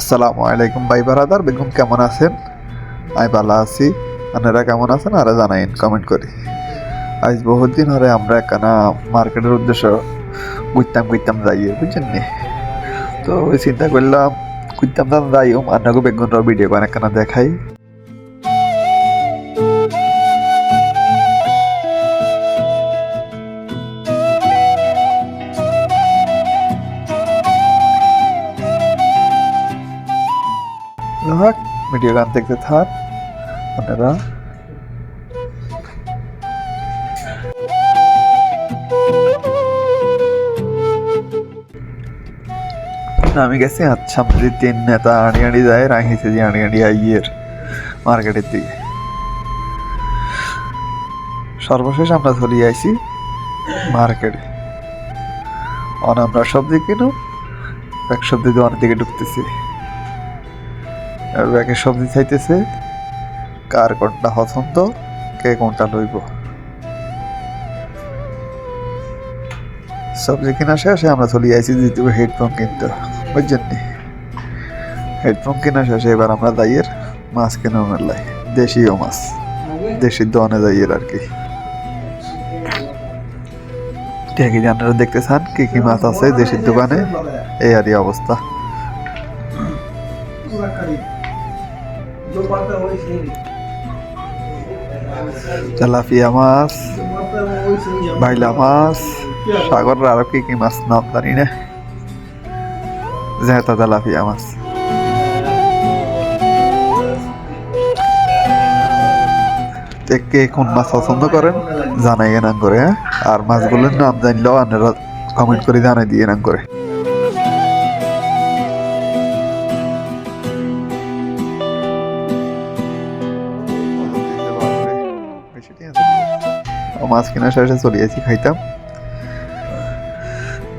আসসালামু আলাইকুম ভাই বারাদার, বেগম কেমন আছেন? আমি ভালো আছি। আপনারা কেমন আছেন? আরে জানাইন কমেন্ট করি। আজ বহুত দিন হরে আমরা একখানা মার্কেটের উদ্দেশ্য ঘুরতাম ঘুরতাম যাই, বুঝছেন নি? তো ওই চিন্তা করলাম, ঘুরতাম যাই যাইও আপনাকে বেগুনরাও ভিডিও একখানা দেখাই? ভিডিও গান দেখতে থাক, আপনারা। আমি গেছি আচ্ছা আমাদের তিন নেতা আড়ি আড়ি যায় রাখিছে যে আড়ি আড়ি আইয়ের মার্কেটের দিকে। সর্বশেষ আমরা চলে আইছি মার্কেটে। অন, আমরা সবজি কিনো এক সবজি দোকানের দিকে ঢুকতেছি। ব্যাগে সবজি চাইতেছে। কার কোনটা পছন্দ, কে কোনটা লইব। সবজি কিনা শেষে আমরা চলে আইছি দ্বিতীয় হেডফোন কিনতে। বুঝছেন নি? হেডফোন কিনা শেষে এবার আমরা দাইয়ের মাছ কেনা মেলাই দেশীয় মাছ। দেশি দোয়ানে দাইয়ের আর কি। ঠিক আছে আপনারা দেখতে চান কি কি মাছ আছে দেশির দোকানে। এই আর অবস্থা। তেলাপিয়া মাছ বাইলা মাছ সাগরের আরও কি কি মাছ নাম জানি না। জেতা তেলাপিয়া মাছ। কে কোন মাছ পছন্দ করেন? জানাই নাম করে হ্যাঁ? আর মাছগুলোর নাম জানলেও আপনারা কমেন্ট করে জানাই দিয়ে নাম করে ও মাছ কেনা শেষে চলে গেছি, খাইতাম।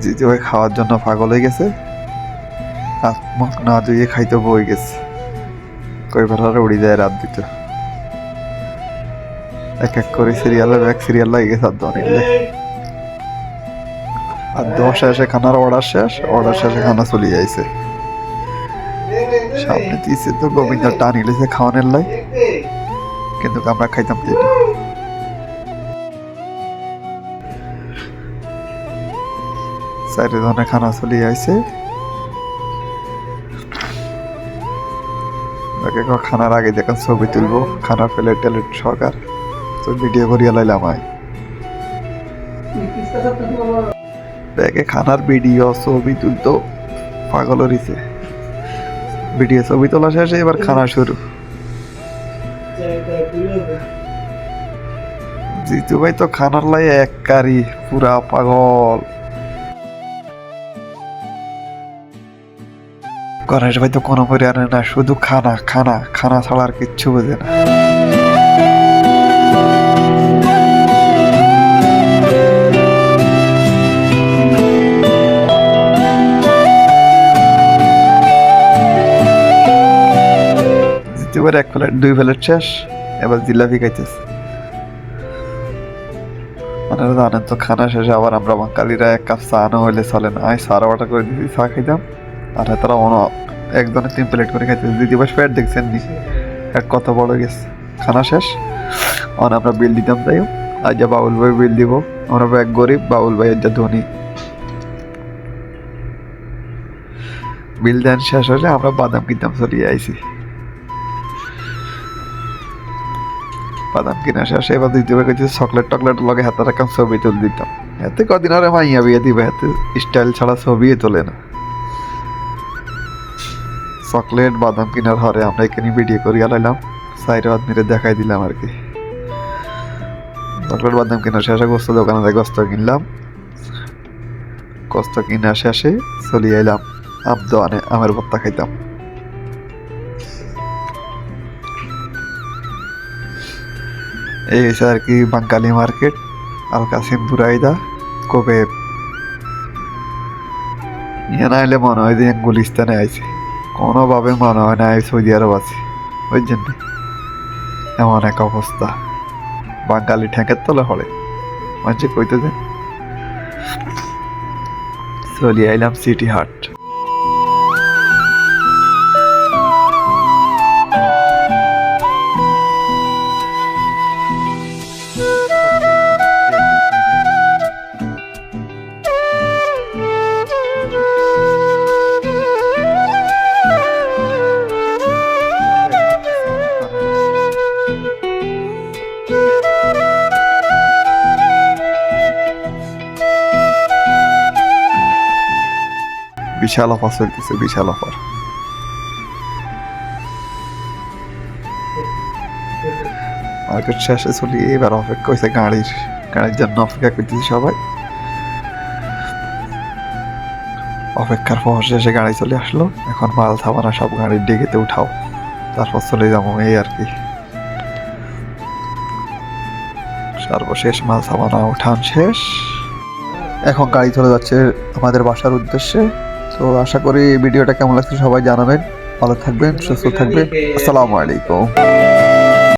জিজু ভাই খাওয়ার জন্য পাগল হয়ে গেছে। মুখ না ধুয়ে খাইতে বই গেছে। কই বেলার উড়ি যায় রাত দিতে এক এক করে সিরিয়ালের এক সিরিয়াল লাগে গেছে আর নিলে আর দোয়া শেষে খানার অর্ডার শেষ অর্ডার শেষে খানা চলে যাইছে। সামনে দিয়েছে তো গোবিন্দ টান ইলেছে খাওয়ানোর লাই। কিন্তু আমরা খাইতাম তো এটা চারি ধরনের খানা চলে আইছে খানার আগে দেখেন ছবি তুলবো। খানা প্লেট টেলেট সরকার তো ভিডিও করিয়া লাইলাম ব্যাগে খানার ভিডিও ছবি তুলতো পাগল হরিছে ভিডিও ছবি তোলা শেষে এবার খানা শুরু জিতু ভাই তো খানার লাই এক কারি পুরা পাগল। গণেশ ভাই তো কোনো করে আনে না, শুধু খানা খানা খানা ছাড়া আর কিচ্ছু বোঝে না। এবার এক প্লেট, দুই প্লেট শেষ, এবার জিলাপি খাইতেছে। আপনারা জানেন তো, খানা শেষে আবার আমরা বাঙালিরা এক কাপ চা না হইলে চলে না। আমি সারা অর্ডার করে দিদি চা খাইতাম। আর তারা অন একজনে তিন প্লেট করে খাইতে দিদি বাস পেট দেখছেন নি? এক কত বড় গেছে। খানা শেষ। অন আমরা বিল দিতাম তাই আজ যা বাবুল ভাই বিল দিব, আমরা এক গরিব বাবুল ভাই যা ধনী। বিল দেন শেষ হলে আমরা বাদাম কিনতাম চলিয়ে আইছি। বাদাম কিনা শেষ, এবার দিতে পারে কিছু চকলেট টকলেট লগে হাতে রাখাম ছবি তুলে দিতাম। এতে কদিন আরে মাইয়া বিয়ে দিবে, এতে স্টাইল ছাড়া ছবি তোলে না। চকলেট, বাদাম কিনার হরে আমরা এখানে ভিডিও করিয়া লাইলাম সাইড আদমিরে দেখাই দিলাম আর কি। চকলেট, বাদাম কেনার শেষে গোস্ত দোকানে গোস্ত কিনলাম। গোস্ত কিনা শেষে চলে এলাম আম দোকানে আমের ভর্তা খাইতাম। এই হচ্ছে আর কি Bengali market, Al Qassim Buraydah কবে ইয়ে না এলে মনে হয় যে গুলিস্তানে আইছে। কোনোভাবে মনে হয় না আমি সৌদি আরব আছি। বুঝছেন? এমন এক অবস্থা। বাঙালি ঠেকের তলে হলে মানুষে কইতে দেন। চলি আইলাম সিটি হাট। বিশাল অফার চলতেছে, বিশাল অফার। মার্কেট শেষে চলি, এবার অপেক্ষা হয়েছে গাড়ির গাড়ির জন্য অপেক্ষা করতেছি সবাই। অপেক্ষার পর শেষে গাড়ি চলে আসলো, এখন মাল থামানা, সব গাড়ির ডিগিতে উঠাও, তারপর চলে যাব এই আর কি। সর্বশেষ মাল থামানা, উঠান শেষ। এখন গাড়ি চলে যাচ্ছে আমাদের বাসার উদ্দেশ্যে। তো আশা করি ভিডিওটা কেমন লাগছে সবাই জানাবেন। ভালো থাকবেন সুস্থ থাকবেন। আসসালামু আলাইকুম।